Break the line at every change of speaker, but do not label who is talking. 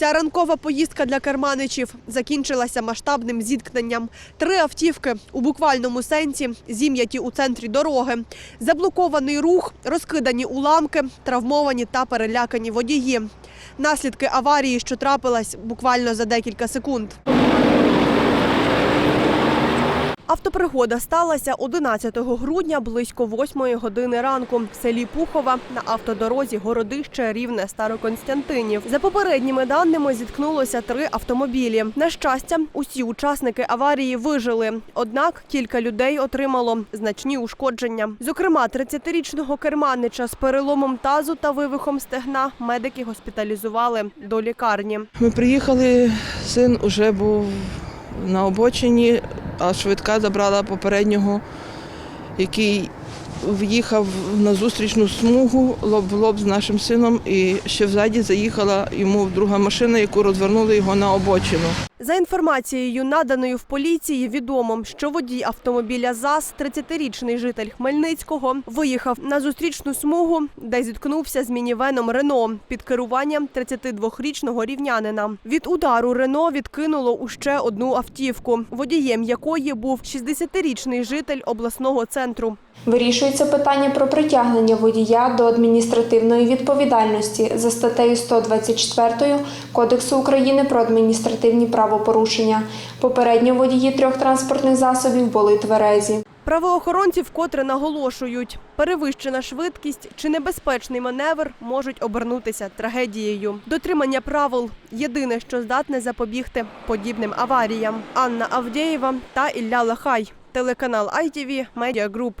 Ця ранкова поїздка для керманичів закінчилася масштабним зіткненням. Три автівки у буквальному сенсі зім'яті у центрі дороги. Заблокований рух, розкидані уламки, травмовані та перелякані водії. Наслідки аварії, що трапилась буквально за декілька секунд. Автопригода сталася 11 грудня близько 8 години ранку в селі Пухова на автодорозі Городище Рівне Староконстянтинів. За попередніми даними зіткнулося три автомобілі. На щастя, усі учасники аварії вижили. Однак кілька людей отримало значні ушкодження. Зокрема, 30-річного керманича з переломом тазу та вивихом стегна медики госпіталізували до лікарні.
Ми приїхали, син уже був на обочині, а швидка забрала попереднього, який в'їхав на зустрічну смугу лоб в лоб з нашим сином, і ще взаді заїхала йому друга машина, яку розвернули його на обочину.
За інформацією, наданою в поліції, відомо, що водій автомобіля ЗАЗ, 30-річний житель Хмельницького, виїхав на зустрічну смугу, де зіткнувся з мінівеном Рено під керуванням 32-річного рівнянина. Від удару Рено відкинуло у ще одну автівку, водієм якої був 60-річний житель обласного центру.
Вирішується питання про притягнення водія до адміністративної відповідальності за статтею 124 Кодексу України про адміністративні правопорушення. Попередньо водії трьох транспортних засобів були тверезі.
Правоохоронці вкотре наголошують, перевищена швидкість чи небезпечний маневр можуть обернутися трагедією. Дотримання правил єдине, що здатне запобігти подібним аваріям. Анна Авдєєва та Ілля Лахай, телеканал ITV Media Group.